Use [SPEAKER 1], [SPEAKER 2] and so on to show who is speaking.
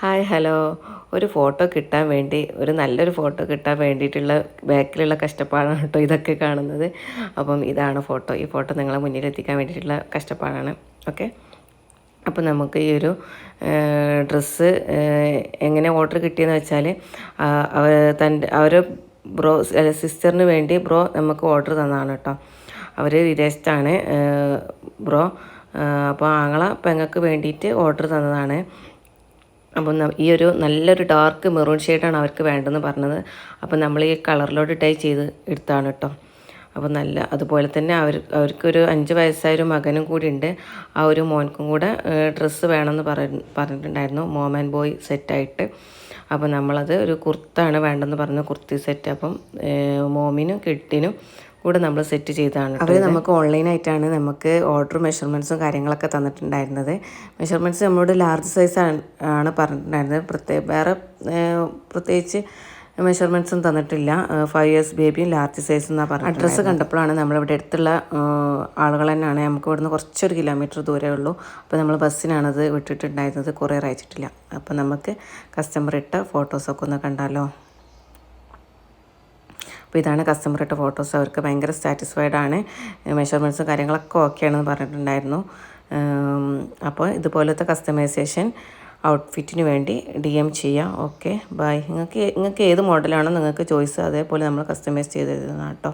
[SPEAKER 1] Hi hello. ഒരു photo കിട്ടാൻ വേണ്ടി ഒരു നല്ലൊരു ഫോട്ടോ കിട്ടാൻ വേണ്ടിയിട്ടുള്ള ബാക്കിലുള്ള കഷ്ടപ്പാടാണ് കേട്ടോ ഇതൊക്കെ കാണുന്നത്. അപ്പം ഇതാണ് ഫോട്ടോ. ഈ ഫോട്ടോ നിങ്ങളെ മുന്നിൽ എത്തിക്കാൻ വേണ്ടിയിട്ടുള്ള കഷ്ടപ്പാടാണ്. ഓക്കെ? അപ്പോൾ നമുക്ക് ഈ ഒരു ഡ്രസ്സ് എങ്ങനെ ഓർഡർ കിട്ടിയെന്ന് വെച്ചാൽ അവർ തന്റെ അവർ ബ്രോ സിസ്റ്ററിന് വേണ്ടി ബ്രോ നമുക്ക് ഓർഡർ തന്നതാണ് കേട്ടോ. അവർ വിദേശത്താണ് ബ്രോ. അപ്പോൾ ആങ്ങള പെങ്ങൾക്ക് വേണ്ടിയിട്ട് ഓർഡർ തന്നതാണ്. അപ്പം ഈ ഒരു നല്ലൊരു ഡാർക്ക് മെറൂൺ ഷെയ്ഡാണ് അവർക്ക് വേണ്ടതെന്ന് പറഞ്ഞത്. അപ്പം നമ്മൾ ഈ കളറിലോട്ട് ടൈ ചെയ്ത് എടുത്താണ് കേട്ടോ. അപ്പോൾ നല്ല അതുപോലെ തന്നെ അവർ അവർക്കൊരു അഞ്ച് വയസ്സായ ഒരു മകനും കൂടി ഉണ്ട്. ആ ഒരു മോൻക്കും കൂടെ ഡ്രസ്സ് വേണമെന്ന് പറ പറഞ്ഞിട്ടുണ്ടായിരുന്നു. മോം ആൻഡ് ബോയ് സെറ്റായിട്ട് അപ്പോൾ നമ്മളത് ഒരു കുർത്താണ് വേണ്ടെന്ന് പറഞ്ഞ കുർത്തി സെറ്റ് അപ്പം മോമിനും കിട്ടിനും കൂടെ നമ്മൾ സെറ്റ് ചെയ്തതാണ് അവർ നമുക്ക് ഓൺലൈനായിട്ടാണ് നമുക്ക് ഓർഡർ മെഷർമെന്റ്സും കാര്യങ്ങളൊക്കെ തന്നിട്ടുണ്ടായിരുന്നത്. മെഷർമെന്റ്സ് നമ്മളോട് ലാർജ് സൈസ് ആണ് പറഞ്ഞിട്ടുണ്ടായിരുന്നത്. പ്രത്യേക വേറെ പ്രത്യേകിച്ച് മെഷർമെന്റ്സും തന്നിട്ടില്ല. ഫൈവ് ഇയേഴ്സ് ബേബിയും ലാർജ് സൈസ് എന്നാണ് പറഞ്ഞത് അഡ്രസ്സ് കണ്ടപ്പോഴാണ് നമ്മളിവിടെ അടുത്തുള്ള ആളുകൾ തന്നെയാണ്. നമുക്ക് ഇവിടുന്ന് കുറച്ചൊരു കിലോമീറ്റർ ദൂരമേ ഉള്ളൂ. അപ്പോൾ നമ്മൾ ബസ്സിനാണത് വിട്ടിട്ടുണ്ടായിരുന്നത്. കുറേ അയച്ചിട്ടില്ല. അപ്പോൾ നമുക്ക് കസ്റ്റമർ ഇട്ട ഫോട്ടോസൊക്കെ ഒന്ന് കണ്ടാലോ? അപ്പോൾ ഇതാണ് കസ്റ്റമർ ഇട്ട ഫോട്ടോസ് അവർക്ക് ഭയങ്കര സാറ്റിസ്ഫൈഡ് ആണ്. മെഷർമെന്റ്സും കാര്യങ്ങളൊക്കെ ഓക്കെ ആണെന്ന് പറഞ്ഞിട്ടുണ്ടായിരുന്നു. അപ്പോൾ ഇതുപോലത്തെ കസ്റ്റമൈസേഷൻ ഔട്ട്ഫിറ്റിന് വേണ്ടി ഡി എം ചെയ്യാം. ഓക്കെ ബൈ നിങ്ങൾക്ക് നിങ്ങൾക്ക് ഏത് മോഡലാണോ നിങ്ങൾക്ക് ചോയ്സ് അതേപോലെ നമ്മൾ കസ്റ്റമൈസ് ചെയ്ത് തരുന്നതാണ് കേട്ടോ